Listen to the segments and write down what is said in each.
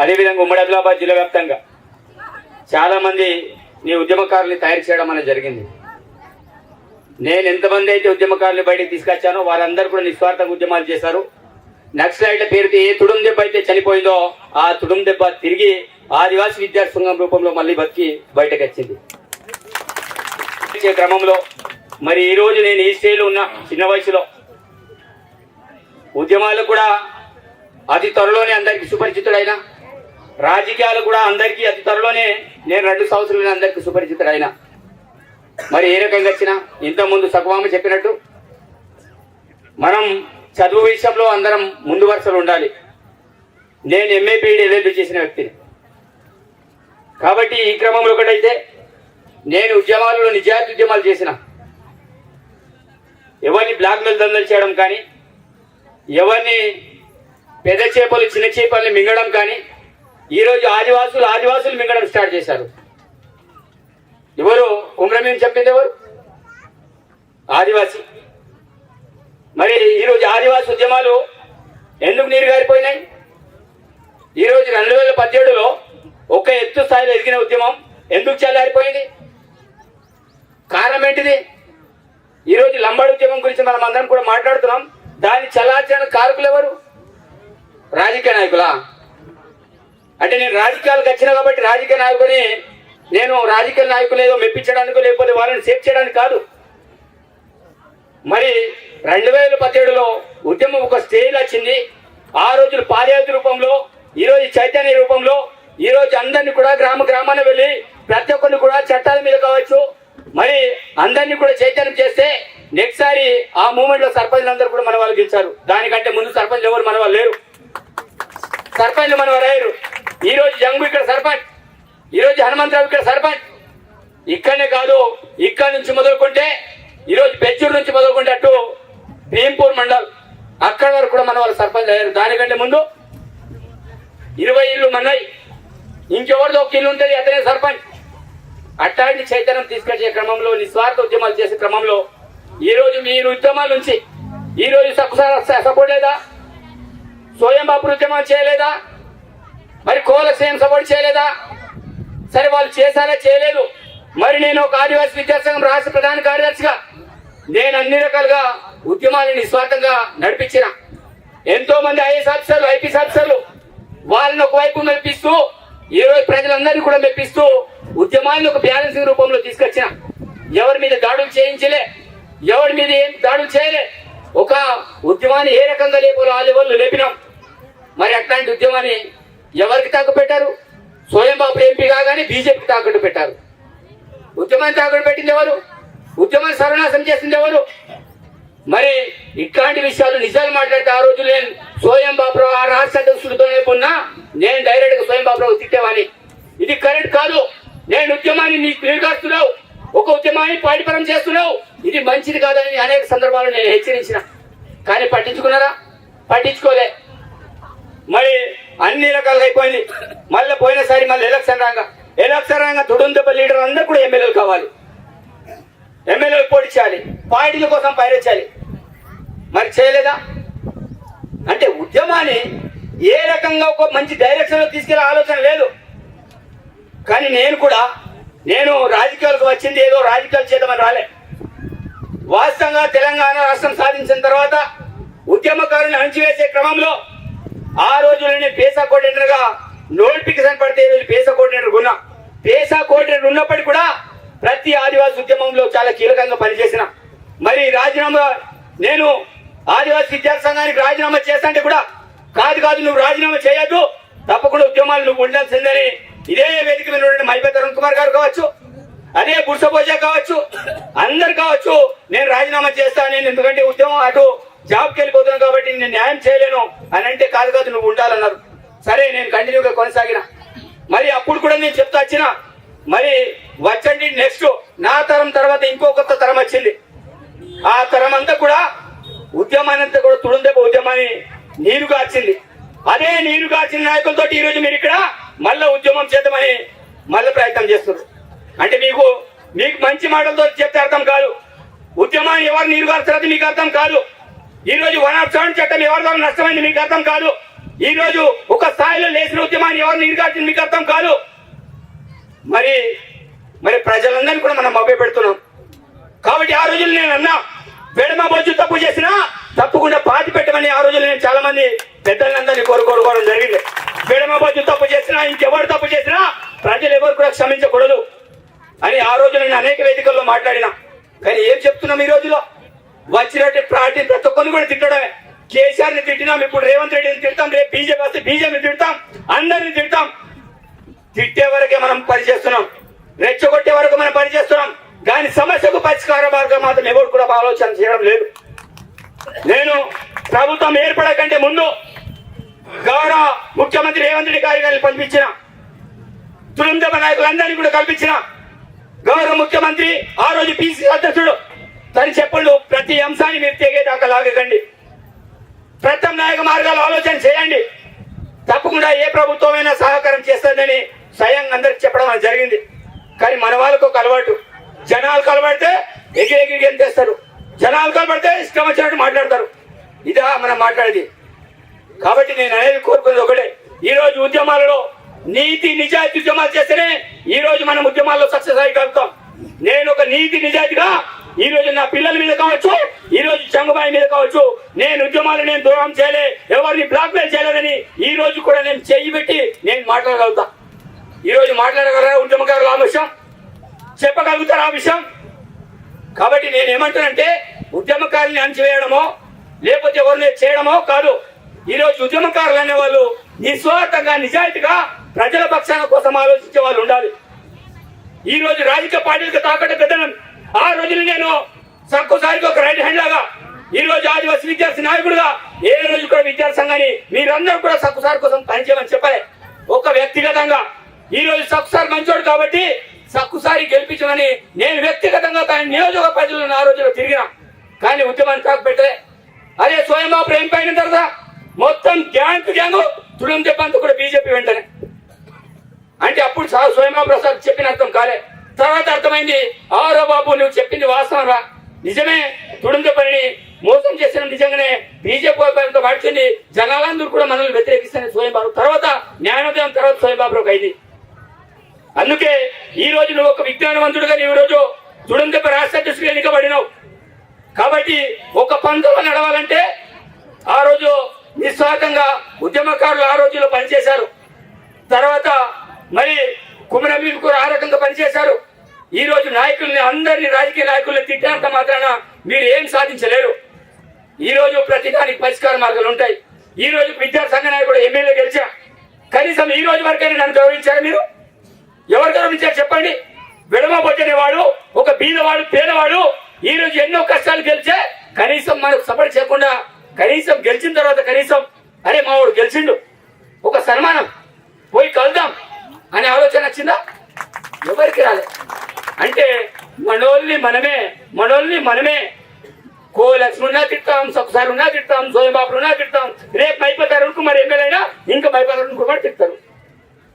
అదేవిధంగా ఉమ్మడి ఆదిలాబాద్ జిల్లా వ్యాప్తంగా చాలామంది నీ ఉద్యమకారుల్ని తయారు చేయడం అనేది జరిగింది. నేను ఎంతమంది అయితే ఉద్యమకారులు బయటకు తీసుకొచ్చానో వారందరూ కూడా నిస్వార్థంగా ఉద్యమాలు చేశారు. నక్సలైట్ల పేరుతో ఏ తుడుం దెబ్బ అయితే చనిపోయిందో ఆ తుడుం దెబ్బ తిరిగి ఆదివాసీ విద్యార్థి సంఘం రూపంలో మళ్ళీ బతికి బయటకు వచ్చింది వచ్చే క్రమంలో మరి ఈ రోజు నేను ఈ స్టేజ్లో ఉన్నా చిన్న వయసులో ఉద్యమాలు కూడా అతి త్వరలోనే అందరికీ సుపరిచితుడైన రాజకీయాలు కూడా అందరికీ అతి త్వరలోనే నేను రెండు సంవత్సరాలు అందరికీ సుపరిచితుడైన. మరి ఏ రకంగా వచ్చినా ఇంతకుముందు సగవామ చెప్పినట్టు మనం చదువు విషయంలో అందరం ముందు వరుసలు ఉండాలి. నేను ఎంఏపీడి ఎల్ఎల్బి చేసిన వ్యక్తిని. కాబట్టి ఈ క్రమంలో ఒకటైతే నేను ఉద్యమాలలో నిజాయితీ ఉద్యమాలు చేసిన. ఎవరిని బ్లాక్ మెయిల్ దందలు చేయడం కానీ ఎవరిని పెద్ద చేపలు చిన్న చేపల్ని మింగడం కానీ ఈరోజు ఆదివాసులు ఆదివాసులు మింగడం స్టార్ట్ చేశారు. ఎవరు? కుమ్రమీని చంపింది ఎవరు? ఆదివాసి. మరి ఈరోజు ఆదివాసి ఉద్యమాలు ఎందుకు నీరు గారిపోయినాయి? ఈరోజు రెండు వేల పదిహేడులో ఒక ఎత్తు స్థాయిలో ఎదిగిన ఉద్యమం ఎందుకు చల్లారిపోయింది? కారణం ఏంటిది? ఈరోజు లంబాడి ఉద్యమం గురించి మనం అందరం కూడా మాట్లాడుతున్నాం. దాన్ని చల్లార్చిన కారకులు ఎవరు? రాజకీయ నాయకులా? అంటే నేను రాజకీయాలకు వచ్చిన కాబట్టి రాజకీయ నాయకుని నేను రాజకీయ నాయకులు ఏదో మెప్పించడానికి లేకపోతే వాళ్ళని సేఫ్ చేయడానికి కాదు. మరి రెండు వేల పదిహేడులో ఉద్యమం ఒక స్టేజ్ వచ్చింది. ఆ రోజులు పాదయాత్ర రూపంలో ఈరోజు చైతన్య రూపంలో ఈ రోజు అందరినీ కూడా గ్రామ గ్రామాన వెళ్ళి ప్రతి ఒక్కరిని కూడా చట్టాల మీద కావచ్చు. మరి అందరినీ కూడా చైతన్యం చేస్తే నెక్స్ట్ సారి ఆ మూమెంట్లో సర్పంచ్లు అందరూ కూడా మన వాళ్ళు గెలిచారు. దానికంటే ముందు సర్పంచ్ ఎవరు? మన వాళ్ళు లేరు. సర్పంచ్ మన వాళ్ళు అయ్యారు ఈరోజు జంగు ఇక్కడ సర్పంచ్ ఈరోజు హనుమంతరావు ఇక్కడ సర్పంచ్. ఇక్కడనే కాదు ఇక్కడ నుంచి మొదలుకుంటే ఈరోజు పెచ్చూరు బెచ్చూరు నుంచి మొదలుకుంటే అటు భీంపూర్ మండల్. అక్కడ వరకు కూడా మన వాళ్ళు సర్పంచ్ అయ్యారు. దానికంటే ముందు ఇరవై ఇల్లు మన్నాయి ఇంకెవరిదో ఒక ఇల్లు ఉంటుంది అతనే సర్పంచ్. అట్టాంటి చైతన్యం తీసుకొచ్చే క్రమంలో నిస్వార్థ ఉద్యమాలు చేసే క్రమంలో ఈరోజు మీరు ఉద్యమాల నుంచి ఈరోజు సపోర్ట్ లేదా? స్వయం బాపు ఉద్యమాలు చేయలేదా? మరి కోల సపోర్ట్ చేయలేదా? సరే వాళ్ళు చేశారా చేయలేదు. మరి నేను ఒక ఆదివాసీ విద్యాసంఘం రాష్ట్ర ప్రధాన కార్యదర్శిగా నేను అన్ని రకాలుగా ఉద్యమాలను నిస్వార్థంగా నడిపించిన. ఎంతో మంది ఐఏఎస్ ఆఫీసర్లు ఐపీఎస్ ఆఫీసర్లు వాళ్ళని ఒకవైపు మెప్పిస్తూ ఈ రోజు ప్రజలందరినీ కూడా మెప్పిస్తూ ఉద్యమాన్ని ఒక బ్యాలెన్సింగ్ రూపంలో తీసుకొచ్చిన. ఎవరి మీద దాడులు చేయించలే ఎవరి మీద ఏం దాడులు చేయలే ఒక ఉద్యమాన్ని ఏ రకంగా లేపాలో ఆ లెవెల్లో లేపినాం. మరి అట్లాంటి ఉద్యమాన్ని ఎవరికి తాకు పెట్టారు? స్వయం బాబు ఎంపీ కాగానే బీజేపీకి తాకట్టు పెట్టారు. ఉద్యమాన్ని తాకట్టు పెట్టింది ఎవరు? ఉద్యమాన్ని సర్వనాశనం చేసింది ఎవరు? మరి ఇట్లాంటి విషయాలు నిజాలు మాట్లాడితే ఆ రోజు నేను స్వయం బాబురావు ఆ రాష్ట్ర అధ్యక్షుడితోనే ఉన్నా నేను డైరెక్ట్గా స్వయం బాబురావు తిట్టేవాని ఇది కరెక్ట్ కాదు. నేను ఉద్యమాన్ని నీ నిర్గాస్తున్నావు. ఒక ఉద్యమాన్ని పాటిపరం చేస్తున్నావు. ఇది మంచిది కాదని అనేక సందర్భాలు నేను హెచ్చరించిన. కానీ పట్టించుకున్నారా? పట్టించుకోలే. మరి అన్ని రకాలుగా అయిపోయింది మళ్ళీ పోయినసారి మళ్ళీ ఎలక్షన్ రాగా ఎలక్షన్ రాగా తుడుందెబ్బ లీడర్ అందరూ కూడా ఎమ్మెల్యేలు కావాలి. ఎమ్మెల్యేలు పోటీ చేయాలి. పార్టీల కోసం పైరొచ్చాలి మరి చేయలేదా? అంటే ఉద్యమాన్ని ఏ రకంగా ఒక మంచి డైరెక్షన్లో తీసుకెళ్ళే ఆలోచన లేదు. కానీ నేను కూడా నేను రాజకీయాలకు వచ్చింది ఏదో రాజకీయాలు చేద్దామని రాలే. వాస్తవంగా తెలంగాణ రాష్ట్రం సాధించిన తర్వాత ఉద్యమకారుని అణచివేసే క్రమంలో ఆ రోజుల్లో పేసా కోఆర్డినేటర్గా నోటిఫికేషన్ పడితే ఈ పేసా కోఆర్డినేటర్ ఉన్నా పేసా కోఆర్డినేటర్ ఉన్నప్పటికీ కూడా ప్రతి ఆదివాసీ ఉద్యమంలో చాలా కీలకంగా పనిచేసిన. మరి రాజీనామా నేను ఆదివాసీ విద్యార్థి సంఘానికి రాజీనామా చేస్తాంటే కూడా కాదు కాదు నువ్వు రాజీనామా చేయొద్దు. తప్పకుండా ఉద్యమాలు నువ్వు ఉండాల్సిందని ఇదే వేదిక మీద ఉండే మైపేట కుమార్ గారు కావచ్చు అదే బుర్సపోజ కావచ్చు అందరు కావచ్చు నేను రాజీనామా చేస్తాను ఎందుకంటే ఉద్యమం అటు జాబ్కి వెళ్ళిపోతున్నాను కాబట్టి నేను న్యాయం చేయలేను అని అంటే కాదు కాదు నువ్వు ఉండాలన్నారు. సరే నేను కంటిన్యూగా కొనసాగిన. మరి అప్పుడు కూడా నేను చెప్తా వచ్చిన మరి వచ్చండి నెక్స్ట్ నా తరం తర్వాత ఇంకో కొత్త తరం వచ్చింది. ఆ తరం అంతా కూడా ఉద్యమాన్ని అంతా కూడా తుడుందెబ్బ ఉద్యమాన్ని నీరు కాచింది అదే నీరు కాచిన నాయకులతో ఈరోజు మీరు ఇక్కడ మళ్ళీ ఉద్యమం చేద్దామని మళ్ళీ ప్రయత్నం చేస్తున్నారు. అంటే మీకు మీకు మంచి మాటలతో చెప్తే అర్థం కాదు. ఉద్యమాన్ని ఎవరు నీరు కాల్చారది మీకు అర్థం కాదు. ఈ రోజు వన్ ఆఫ్ సెవెన్ చట్టం ఎవరి ద్వారా నష్టమైంది మీకు అర్థం కాదు. ఈ రోజు ఒక స్థాయిలో లేచిన ఉద్యమాన్ని ఎవరిని ఇరుగాల్సింది మీకు అర్థం కాదు. మరి మరి ప్రజలందరినీ కూడా మనం మభ్య పెడుతున్నాం కాబట్టి ఆ రోజులు నేను అన్నా వెడమ బొచ్చు తప్పు చేసినా తప్పకుండా పాతి పెట్టమని ఆ రోజులు నేను చాలా మంది పెద్దలందరినీ కోరుకోరుకోవడం జరిగింది. వెడమ బొచ్చు తప్పు చేసినా ఇంకెవరు తప్పు చేసినా ప్రజలు ఎవరు కూడా క్షమించకూడదు అని ఆ రోజు నేను అనేక వేదికల్లో మాట్లాడినా. కానీ ఏం చెప్తున్నాం ఈ రోజులో? వచ్చినట్టు పార్టీ ప్రతి ఒక్కరిని కూడా తిట్టడమే. కేసీఆర్ని తిట్టినాం ఇప్పుడు రేవంత్ రెడ్డిని తిడతాం రేపు బీజేపీ వస్తే బీజేపీ తిడతాం అందరిని తిడతాం. తిట్టే వరకే మనం పనిచేస్తున్నాం రెచ్చగొట్టే వరకు మనం పనిచేస్తున్నాం దాని సమస్యకు పరిష్కార మార్గం మాత్రం ఎవరు కూడా ఆలోచన చేయడం లేదు. నేను ప్రభుత్వం ఏర్పడకంటే ముందు గౌరవ ముఖ్యమంత్రి రేవంత్ రెడ్డి గారి గారిని పంపించిన తృణమూల నాయకులందరినీ కూడా కల్పించిన గౌరవ ముఖ్యమంత్రి ఆ రోజు పిసి అధ్యక్షుడు తన చెప్పులు ప్రతి అంశాన్ని మీరు తెగేదాకా లాగకండి. ప్రత్యామ్నాయక మార్గాలు ఆలోచన చేయండి. తప్పకుండా ఏ ప్రభుత్వమైనా సహకారం చేస్తుందని స్వయంగా అందరికి చెప్పడం జరిగింది. కానీ మన వాళ్ళకు ఒక అలవాటు. జనాలు కలబడితే ఎగిరెగిరి ఏం ఎంతేస్తారు జనాలు కలబడితే ఇష్టం వచ్చినట్టు మాట్లాడతారు. ఇదా మనం మాట్లాడేది. కాబట్టి నేను అనేది కోరుకునేది ఒకటే. ఈ రోజు ఉద్యమాలలో నీతి నిజాయితీ ఉద్యమాలు చేస్తేనే ఈ రోజు మనం ఉద్యమాల్లో సక్సెస్ అయ్యగలుగుతాం నేను ఒక నీతి నిజాయితీగా ఈ రోజు నా పిల్లల మీద కావచ్చు ఈ రోజు చంగుబాయి మీద కావచ్చు నేను ఉద్యమాలు నేను దూరం చేయలే ఎవరిని బ్లాక్ మెయిల్ చేయలేదని ఈ రోజు కూడా నేను చెయ్యి పెట్టి నేను మాట్లాడగలుగుతా. ఈ రోజు మాట్లాడగలరా ఉద్యమకారులు ఆ విషయం? చెప్పగలుగుతారు ఆ విషయం? కాబట్టి నేను ఏమంటానంటే ఉద్యమకారుల్ని అణచివేయడమో లేకపోతే ఎవరిని చేయడమో కాదు. ఈరోజు ఉద్యమకారులు అనే వాళ్ళు నిస్వార్థంగా నిజాయితీగా ప్రజల పక్షాల కోసం ఆలోచించే వాళ్ళు ఉండాలి. ఈ రోజు రాజకీయ పార్టీలకు తాకట్టు పెద్దనం ఆ రోజున నేను సక్కుసారికి ఒక రైట్ హ్యాండ్ లాగా ఈ రోజు ఆదివాసీ విద్యార్థి నాయకుడుగా ఏ రోజు కూడా విద్యార్థి సంఘాన్ని మీరందరూ కూడా సక్కుసారి కోసం పనిచేయమని చెప్పాలి. ఒక వ్యక్తిగతంగా ఈ రోజు సక్కుసారి మంచోడు కాబట్టి సక్కుసారి గెలిపించమని నేను వ్యక్తిగతంగా తన నియోజక ప్రజలను ఆ రోజులో తిరిగిన. కానీ ఉద్యమాన్ని కాకపెట్టలే. అదే స్వయం ప్రేమ పైన తర్వాత మొత్తం గ్యాంగ్ గ్యాంగ్ తృణం చెప్పంతా కూడా బీజేపీ వెంటనే. అంటే అప్పుడు సా- స్వయంగా ప్రసాద్ చెప్పిన అర్థం కాలే. తర్వాత అర్థమైంది. ఆరో బాబు నువ్వు చెప్పింది వాస్తవం రా. నిజమే తుడుంద పనిని మోసం చేసిన నిజంగానే బీజేపీ వైపు పడుతుంది జనాలందరూ కూడా మనల్ని వ్యతిరేకిస్తారని స్వయం బాబు తర్వాత న్యాయోదయం తర్వాత స్వయం బాబు అయింది అందుకే ఈ రోజు నువ్వు ఒక విజ్ఞానవంతుడుగా నీవు ఈ రోజు తుడుందపై రాష్ట్ర అధ్యక్షుడు ఎన్నికబడినావు. కాబట్టి ఒక పంతులు నడవాలంటే ఆ రోజు నిస్వార్థంగా ఉద్యమకారులు ఆ రోజుల్లో పనిచేశారు. తర్వాత మరి కుమరమీర్ ఆ రకంగా పనిచేశారు. ఈ రోజు నాయకుల్ని అందరినీ రాజకీయ నాయకుల్ని తిట్టినంత మాత్రాన మీరు ఏం సాధించలేరు. ఈ రోజు ప్రతి దానికి పరిష్కార మార్గాలు ఉంటాయి. ఈ రోజు విద్యాసంఘ నాయకుడు ఎమ్మెల్యే గెలిచా. కనీసం ఈ రోజు వరకైనా నన్ను గౌరవించారు మీరు? ఎవరు గౌరవించారు చెప్పండి. విడమబొచ్చనేవాడు వాడు ఒక బీదవాడు పేదవాడు ఈ రోజు ఎన్నో కష్టాలు గెలిచే కనీసం మనకు సపోర్ట్ చేయకుండా కనీసం గెలిచిన తర్వాత కనీసం అరే మావాడు గెలిచిండు. ఒక సన్మానం. పోయి కలుద్దాం. అనే ఆలోచన వచ్చిందా? ఎవరికి రాలేదు అంటే మనోల్ని మనమే మనోల్ని మనమే. కో లక్ష్మణున్నా తిట్టాం తిడతాం ఒకసారి ఉన్నా తిట్టాం తిడతాం. రేపు మైపోతారు మరి ఎమ్మెల్యేనా? ఇంకా మైపోతారు కూడా తిట్టారు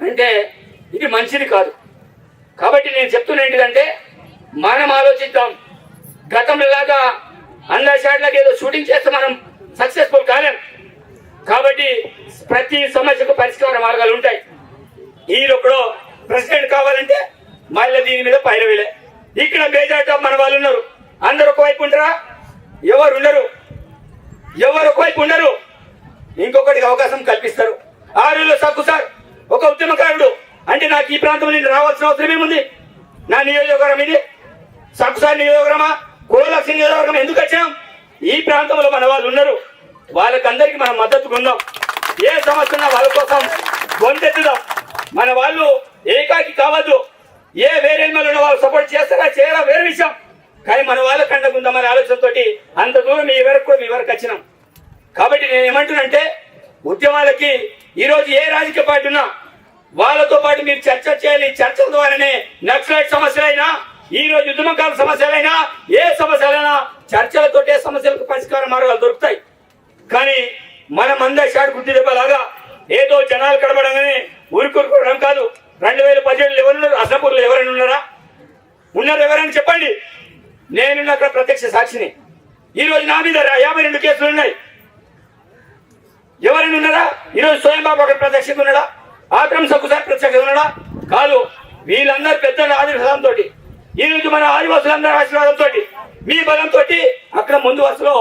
అంటే ఇది మంచిది కాదు. కాబట్టి నేను చెప్తున్నా ఏంటిదంటే మనం ఆలోచిద్దాం. గతంలాగా అందరి షాట్లకి ఏదో షూటింగ్ చేస్తే మనం సక్సెస్ఫుల్ కాలేం. కాబట్టి ప్రతి సమస్యకు పరిష్కార మార్గాలు ఉంటాయి. ఈ ప్రెసిడెంట్ కావాలంటే మళ్ళీ దీని మీద పైరవిలే. ఇక్కడ మేజార్టీ మన వాళ్ళు ఉన్నారు. అందరు ఒకవైపు ఉండరా? ఎవరు ఉండరు? ఎవరు ఒకవైపు ఉండరు? ఇంకొకటికి అవకాశం కల్పిస్తారు. ఆరులో సక్కు సార్ ఒక ఉద్యమకారుడు. అంటే నాకు ఈ ప్రాంతం నుండి రావాల్సిన అవసరం ఏముంది? నా నియోజకవర్గం ఇది. సక్కుసారి నియోజకవర్గమా? కోలక్ష నియోజకవర్గం ఎందుకు వచ్చాం ఈ ప్రాంతంలో మన వాళ్ళు ఉన్నారు. వాళ్ళకందరికీ మనం మద్దతు ఉందాం ఏ సమస్య ఉన్నా వాళ్ళ కోసం గొంతెత్తుదాం. మన వాళ్ళు ఏకాకి కావద్దు. ఏ వేరే ఉన్న వాళ్ళు సపోర్ట్ చేస్తారా? చేయరా? వేరే విషయం. కానీ మన వాళ్ళ కండకుందామనే ఆలోచనతోటి అంత దూరం మీ వరకు కూడా మీ వరకు వచ్చినాం. కాబట్టి నేను ఏమంటున్నంటే ఉద్యమాలకి ఈరోజు ఏ రాజకీయ పార్టీ ఉన్నా వాళ్ళతో పాటు మీరు చర్చ చేయాలి. చర్చల ద్వారానే నక్సలైట్ సమస్యలైనా ఈ రోజు ఉద్యమకాల సమస్యలైనా ఏ సమస్యలైనా చర్చలతోటే సమస్యలకు పరిష్కార మార్గాలు దొరుకుతాయి. కానీ మనం అందరి షాట్ గుర్తి దెబ్బలాగా ఏదో జనాలు కడబడంగానే ఊరుకూరుకోవడం కాదు రెండు వేల పదిహేడులో ఎవరున్నారు? అసంపూర్లో ఎవరైనా ఉన్నారా? ఉన్నారు ఎవరైనా? చెప్పండి. నేను అక్కడ ప్రత్యక్ష సాక్షిని. ఈ రోజు నా మీద యాభై రెండు కేసులు ఉన్నాయి. ఎవరైనా ఉన్నారా? ఈరోజు స్వయం బాబు అక్కడ ప్రత్యక్షంగా ఉన్నాడా? ఆక్రమ్ సక్కుసారి ప్రత్యక్షంగా ఉన్నాడా? కాదు వీళ్ళందరూ పెద్దల ఆశీర్వాదంతో ఈ రోజు మన ఆదివాసులందరూ ఆశీర్వాదంతో మీ బలంతో అక్కడ ముందు వరుసలో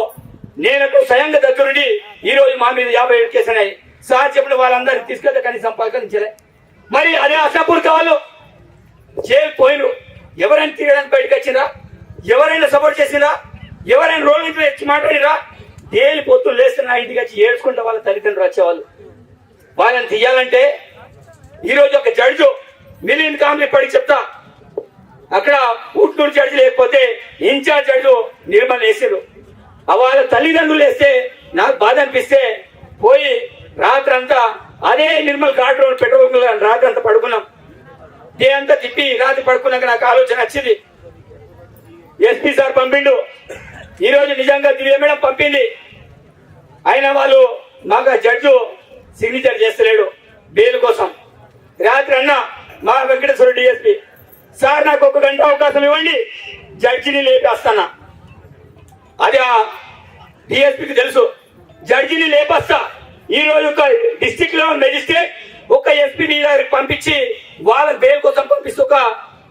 నేను అక్కడ స్వయంగా దగ్గరుండి ఈరోజు మా మీద యాభై ఏడు కేసులు ఉన్నాయి. సార్ చెప్పిన వాళ్ళందరినీ తీసుకెళ్తే కనీసం పలకరించలే. మరి అదే అసాపూర్ కావాలో. జైలు పోయిను ఎవరైనా తీయడానికి బయటకు వచ్చిందా? ఎవరైనా సపోర్ట్ చేసినా ఎవరైనా రోడ్ల మీద వచ్చి మాట్లాడిరా? తేలి పొత్తులు లేస్తున్నా ఇంటికి వచ్చి ఏడ్చుకుంటే వాళ్ళ తల్లిదండ్రులు వచ్చేవాళ్ళు. వాళ్ళని తీయాలంటే ఈరోజు ఒక జడ్జు మిలియన్ కామ్లీ పడి చెప్తా. అక్కడ ఉట్నూరు జడ్జి లేకపోతే ఇన్ఛార్జ్ జడ్జు నిర్మల్ వేసారు ఆ వాళ్ళ తల్లిదండ్రులు వేస్తే నాకు బాధ అనిపిస్తే పోయి రాత్రంతా అదే నిర్మల్ ఘాట్ రోడ్ పెట్రోల్ రాత్రి అంతా పడుకున్నాం. డే అంతా తిప్పి రాత్రి పడుకున్నాక నాకు ఆలోచన వచ్చింది. ఎస్పీ సార్ పంపిండు. ఈరోజు నిజంగా దివ్య మేడం పంపింది. అయినా వాళ్ళు మాకు జడ్జు సిగ్నేచర్ చేస్తలేడు బెయిల్ కోసం. రాత్రి అన్న మా వెంకటేశ్వర డిఎస్పి సార్ నాకు ఒక గంట అవకాశం ఇవ్వండి జడ్జిని లేపేస్తానా? అది ఆ డిఎస్పికి తెలుసు. జడ్జిని లేపేస్తా. ఈ రోజు ఒక డిస్టిక్లో మెజిస్ట్రేట్ ఒక ఎస్పీ నీ దగ్గరికి పంపించి వాళ్ళ బెయిల్ కోసం పంపిస్తే ఒక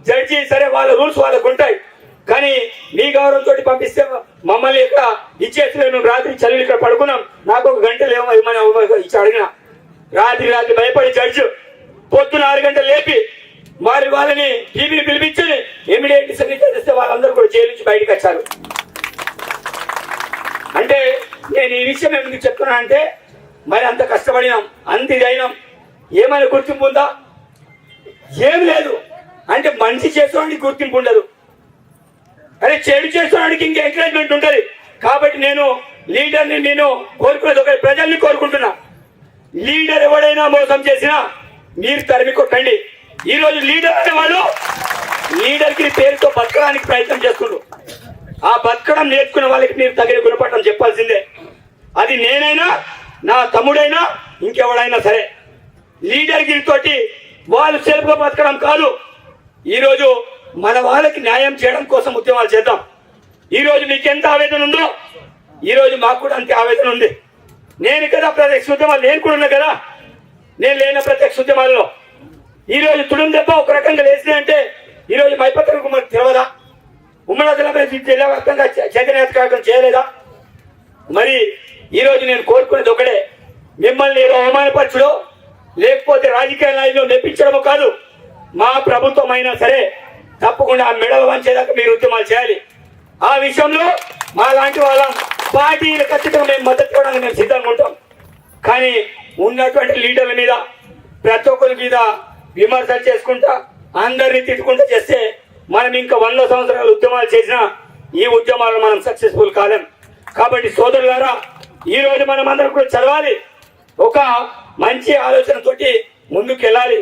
జడ్జి సరే వాళ్ళ రూల్స్ వాళ్ళకు ఉంటాయి. కానీ మీ గౌరవంతో పంపిస్తే మమ్మల్ని ఇక్కడ ఇచ్చేస్తున్నాను రాత్రి చలి ఇక్కడ పడుకున్నాం. నాకు ఒక గంట ఏమో ఇవ్వమని ఇచ్చి అడిగిన. రాత్రి రాత్రి భయపడి జడ్జి పొద్దున ఆరు గంటలు లేపి వారి వాళ్ళని టీవీ పిలిపించుని ఇమీడియట్ సెక్రటరీ చేస్తే వాళ్ళందరూ కూడా జైలు నుంచి బయటకు వచ్చారు. అంటే నేను ఈ విషయం ఎందుకు చెప్తున్నా అంటే మరి అంత కష్టపడినాం అంత ఇదైనాం ఏమైనా గుర్తింపు ఉందా? ఏం లేదు. అంటే మంచి చేసేవాడికి గుర్తింపు ఉండదు. అరే చెడు చేసేవాడికి ఇంకా ఎంకరేజ్మెంట్ ఉంటుంది. కాబట్టి నేను లీడర్ని నేను కోరుకునేది ఒక ప్రజల్ని కోరుకుంటున్నా. లీడర్ ఎవడైనా మోసం చేసినా మీరు తరిమి కొట్టండి. ఈరోజు లీడర్ అనే వాళ్ళు లీడర్కి పేరుతో బతకడానికి ప్రయత్నం చేస్తున్నారు ఆ బతకడం నేర్చుకున్న వాళ్ళకి మీరు తగిన గుణపడటం చెప్పాల్సిందే. అది నేనైనా నా తమ్ముడైనా ఇంకెవడైనా సరే. లీడర్ గిరితోటి వాళ్ళు సెల్ఫ్గా బతకడం కాదు. ఈరోజు మన వాళ్ళకి న్యాయం చేయడం కోసం ఉద్యమాలు చేద్దాం. ఈరోజు మీకు ఎంత ఆవేదన ఉందో ఈరోజు మాకు కూడా అంతే ఆవేదన ఉంది. నేను కదా ప్రత్యక్ష ఉద్యమాలు నేను కూడా ఉన్నా కదా? నేను లేన ప్రత్యక్ష ఉద్యమాల్లో. ఈరోజు తుడుం దెబ్బ ఒక రకంగా లేచినాయంటే ఈరోజు మైపత్రకు మనకు తెలవదా? ఉమ్మడి ఆదిలాబాద్ జిల్లా వ్యాప్తంగా చ- చైతన్య కార్యక్రమం చేయలేదా? మరి ఈరోజు నేను కోరుకునేది ఒకటే. మిమ్మల్ని ఏదో అవమానపరచడం లేకపోతే రాజకీయ నాయకులు నెప్పించడము కాదు మా ప్రభుత్వం అయినా సరే తప్పకుండా ఆ మెడవ వంచేదాకా మీరు ఉద్యమాలు చేయాలి. ఆ విషయంలో మా లాంటి వాళ్ళ పార్టీలు ఖచ్చితంగా మేము మద్దతు ఇవ్వడానికి మేము సిద్ధంగా ఉంటాం. కానీ ఉన్నటువంటి లీడర్ల మీద ప్రతి ఒక్కరి మీద విమర్శలు చేసుకుంటా అందరినీ తిట్టుకుంటూ చేస్తే మనం ఇంకా వంద సంవత్సరాలు ఉద్యమాలు చేసినా ఈ ఉద్యమాలు మనం సక్సెస్ఫుల్ కాలేం. కాబట్టి సోదరులారా ఈ రోజు మనం అందరం కూడా చదవాలి. ఒక మంచి ఆలోచనతోటి ముందుకు వెళ్ళాలి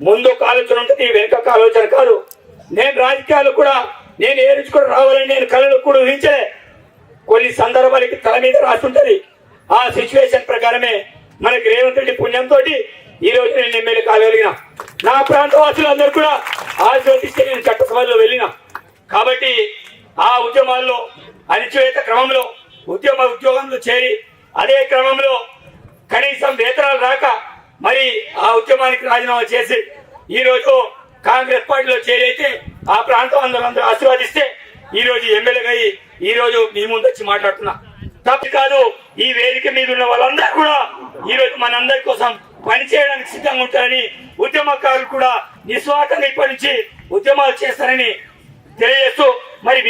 ముందు ఒక ఆలోచన ఉంటుంది వెనుక ఆలోచన కాదు. నేను రాజకీయాలు కూడా నేను ఏ రుచి కూడా రావాలని నేను కళలు కూడా ఊహించలే. కొన్ని సందర్భాలకి తల మీద రాస్తుంటది ఆ సిచ్యువేషన్ ప్రకారమే మనకి రేవంత్ రెడ్డి పుణ్యంతో ఈ రోజు నేను ఎమ్మెల్యే కాగలిగిన. నా ప్రాంత వాసులందరూ కూడా ఆశీర్వదిస్తే నేను చట్టసభలో వెళ్ళిన. కాబట్టి ఆ ఉద్యమాల్లో అణిచివేత క్రమంలో ఉద్యమ ఉద్యోగంలో చేరి అదే క్రమంలో కనీసం వేతనాలు రాక మరి ఆ ఉద్యమానికి రాజీనామా చేసి ఈ రోజు కాంగ్రెస్ పార్టీలో చేరైతే ఆ ప్రాంతం అందరూ ఆశీర్వాదిస్తే ఆశీర్వదిస్తే ఈ రోజు ఎమ్మెల్యేగా ఈరోజు ఈ రోజు మీ ముందు వచ్చి మాట్లాడుతున్నా. తప్పు కాదు ఈ వేదిక మీద ఉన్న వాళ్ళందరూ కూడా ఈ రోజు మనందరి కోసం పనిచేయడానికి సిద్ధంగా ఉంటారని ఉద్యమకారులు కూడా నిస్వార్థంగా ఇప్పటి నుంచి ఉద్యమాలు చేస్తారని తెలియజేస్తూ మరి